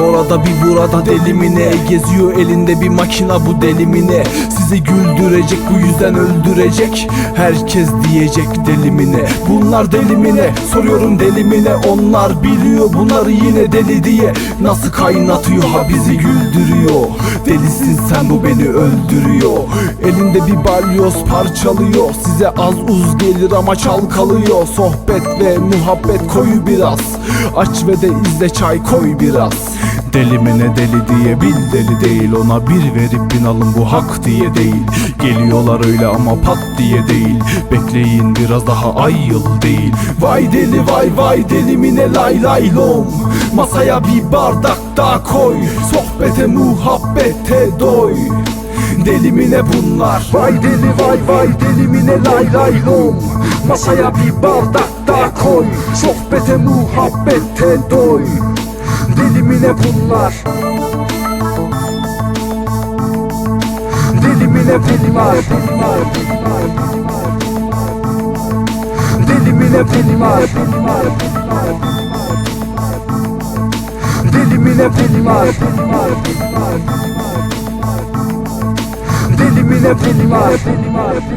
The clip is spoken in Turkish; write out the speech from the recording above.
orada bir burada delimine Geziyor elinde bir makina bu delimine Sizi güldürecek bu yüzden öldürecek. Herkes diyecek delimine Bunlar delimine soruyorum delimine Onlar biliyor bunları yine deli diye. Nasıl kaynatıyor ha bizi güldürüyor? Delisin sen bu beni öldürüyor. Elinde bir balyoz parçalıyor. Size az uz gelir ama çalkalıyor. Sohbet ve muhabbet koyu biraz. Aç ve de izle çay koy biraz Deli mi ne deli diye bil deli değil. Ona bir verip bin alın bu hak diye değil. Geliyorlar öyle ama pat diye değil. Bekleyin biraz daha ay yıl değil. Vay deli vay vay deli mi ne lay lay lom. Masaya bir bardak daha koy. Sohbete muhabbete doy. Deli mi ne bunlar? Vay deli vay vay deli mi ne lay lay lom. Masaya bir bardak daha koy. Sohbete muhabbete doy Deli mi ne bunlar? Deli mi ne bunlar? Deli mi ne bunlar? Deli mi ne bunlar? Deli mi ne bunlar